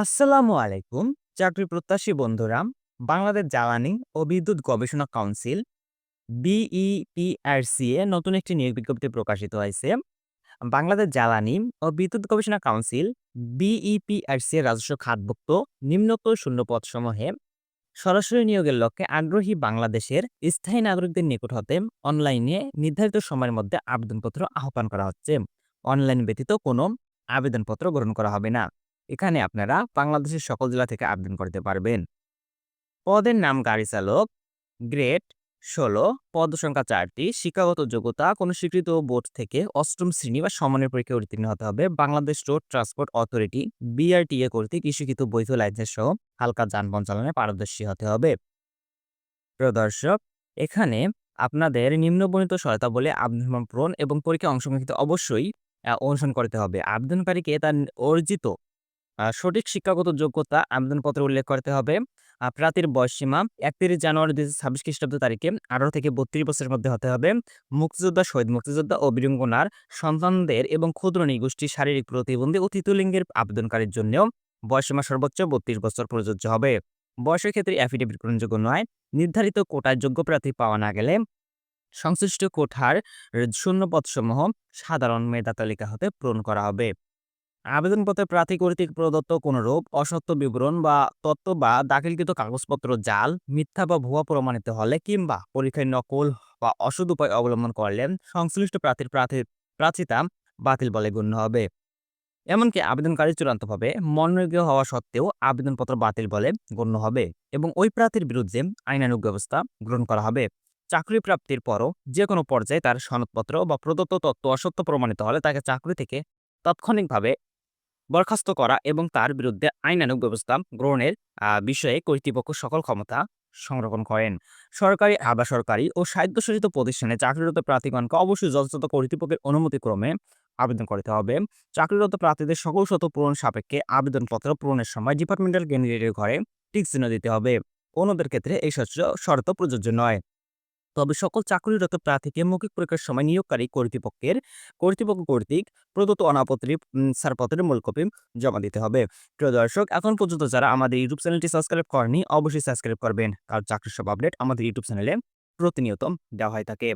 আসসালামু আলাইকুম, চাকরি প্রত্যাশী বন্ধুরা। বাংলাদেশ জ্বালানি ও বিদ্যুৎ গবেষণা কাউন্সিল বিইপিআরসি এ নতুন একটি নিয়োগ বিজ্ঞপ্তি প্রকাশিত হয়েছে। বাংলাদেশ জ্বালানি ও বিদ্যুৎ গবেষণা কাউন্সিল বিইপিআরসি এর রাজস্ব খাতভুক্ত নিম্নোক্ত শূন্য পদ সমূহে সরাসরি নিয়োগের লক্ষ্যে আগ্রহী বাংলাদেশের স্থায়ী নাগরিকদের নিকট হতে অনলাইনে নির্ধারিত সময়ের মধ্যে আবেদনপত্র আহ্বান করা হচ্ছে। অনলাইন ব্যতীত কোনো আবেদনপত্র গ্রহণ করা হবে না। এখানে আপনারা বাংলাদেশের সকল জেলা থেকে আবেদন করতে পারবেন। পদের নাম গাড়ি চালক, গ্রেড ষোলো, পদ সংখ্যা চারটি, শিক্ষাগত যোগ্যতা, কোনো স্বীকৃত বোর্ড থেকে অষ্টম শ্রেণি বা সমানের পরীক্ষায় উত্তীর্ণ হতে হবে। Bangladesh road transport authority, BRTA কর্তৃক ইস্যুকৃত বৈধ লাইসেন্স সহ হালকা যানবাহন চালানে পারদর্শী হতে হবে। প্রিয় দর্শক এখানে আপনাদের নিম্নবর্ণিত সহায়তা বলে আবেদন পূরণ এবং পরীক্ষায় অংশগ্রহণ অবশ্যই অনুসরণ করতে হবে। আবেদনকারীকে তার অর্জিত সঠিক শিক্ষাগত যোগ্যতা আবেদনপত্রে উল্লেখ করতে হবে। প্রার্থীর বয়সসীমা একত্রিশ জানুয়ারি দুই হাজার ছাব্বিশ খ্রিস্টাব্দ তারিখে আঠারো থেকে বত্রিশ বছরের মধ্যে হতে হবে। মুক্তিযোদ্ধা, শহীদ মুক্তিযোদ্ধা ও বীরঙ্গনার সন্তানদের এবং ক্ষুদ্র নিগোষ্ঠী শারীরিক প্রতিবন্ধী ও তৃতীয় লিঙ্গের আবেদনকারীর জন্যও বয়সসীমা সর্বোচ্চ বত্রিশ বছর প্রযোজ্য হবে। বয়সের ক্ষেত্রে অ্যাফিডেভিট গ্রহণযোগ্য নয়। নির্ধারিত কোটায় যোগ্য প্রার্থী পাওয়া না গেলে সংশ্লিষ্ট কোঠার শূন্যপদসমূহ সাধারণ মেধা তালিকা হতে পূরণ করা হবে। আবেদনপত্রে প্রার্থী কর্তৃক প্রদত্ত কোনরূপ অসত্য বিবরণ বা তথ্য বা দাখিলকৃত কাগজপত্র, জাল, মিথ্যা বা ভুয়া প্রমাণিত হলে কিংবা পরীক্ষায় নকল বা অসৎ উপায় অবলম্বন করলে সংশ্লিষ্ট প্রার্থীর প্রার্থী, প্রার্থিতা বাতিল বলে গণ্য হবে। এমনকি আবেদনকারী চূড়ান্তভাবে মনোনীত হওয়া সত্ত্বেও আবেদনপত্র বাতিল বলে গণ্য হবে এবং ওই প্রার্থীর বিরুদ্ধে আইনানুগ ব্যবস্থা গ্রহণ করা হবে। চাকরি প্রাপ্তির পরও যে কোনো পর্যায়ে তার সনদপত্র বা প্রদত্ত তথ্য অসত্য প্রমাণিত হলে তাকে চাকরি থেকে তাৎক্ষণিকভাবে বরখাস্ত করা এবং তার বিরুদ্ধে আইনানুগ ব্যবস্থা গ্রহণের বিষয়ে কর্তৃপক্ষ সকল ক্ষমতা সংরক্ষণ করেন। সরকারি আধা সরকারি ও স্বায়ত্তশাসিত প্রতিষ্ঠানে চাকরিরত প্রার্থীগণকে অবশ্যই যথাযথ কর্তৃপক্ষের অনুমতিক্রমে আবেদন করতে হবে। চাকরিরত প্রার্থীদের সকল শত পূরণ সাপেক্ষে আবেদনপত্র পূরণের সময় ডিপার্টমেন্টাল ক্যান্ডিডেটের ঘরে টিক চিহ্ন দিতে হবে। অন্যদের ক্ষেত্রে এই শর্ত প্রযোজ্য নয়। তবে সকল চাকরিরত প্রার্থীকে মৌখিক পরীক্ষার সময় নিয়োগকারী কর্তৃপক্ষের, কর্তৃপক্ষ কর্তৃক প্রদত্ত অনাপত্রি ছাড়পত্রের মূল কপি জমা দিতে হবে। প্রিয় দর্শক, এখন পর্যন্ত যারা আমাদের ইউটিউব চ্যানেলটি সাবস্ক্রাইব করেনি অবশ্যই সাবস্ক্রাইব করবেন। কারণ চাকরির সব আপডেট আমাদের ইউটিউব চ্যানেলে প্রতিনিয়ত দেওয়া হয় থাকে।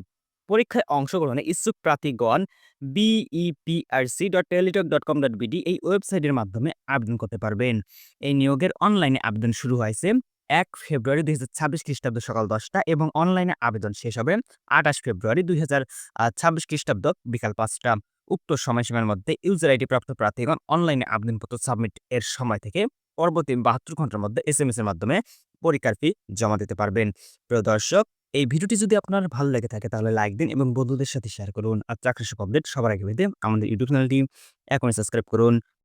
পরীক্ষায় অংশগ্রহণে ইচ্ছুক প্রার্থীগণ BEPRC dot Teletalk dot com dot BD এই ওয়েবসাইটের মাধ্যমে আবেদন করতে পারবেন। এই নিয়োগের অনলাইনে আবেদন শুরু হয়েছে। এক ফেব্রুয়ারি দুই হাজার ছাব্বিশ খ্রিস্টাব্দ সকাল দশটা এবং অনলাইনে আবেদন শেষ হবে আঠাশ ফেব্রুয়ারি দুই হাজার ছাব্বিশ খ্রিস্টাব্দ বিকাল পাঁচটা। উক্ত সময়সীমার মধ্যে ইউজার আইডি প্রাপ্ত প্রার্থীগণ অনলাইনে আবেদনপত্র সাবমিট এর সময় থেকে পরবর্তী বাহাত্তর ঘণ্টার মধ্যে এস এম এস এর মাধ্যমে পরীক্ষার ফি জমা দিতে পারবেন। প্রিয় দর্শক, এই ভিডিওটি যদি আপনার ভালো লেগে থাকে তাহলে লাইক দিন এবং বন্ধুদের সাথে শেয়ার করুন। আর চাকরি সব আপডেট সবার আগে পেতে আমাদের ইউটিউব চ্যানেলটি এখনই সাবস্ক্রাইব করুন।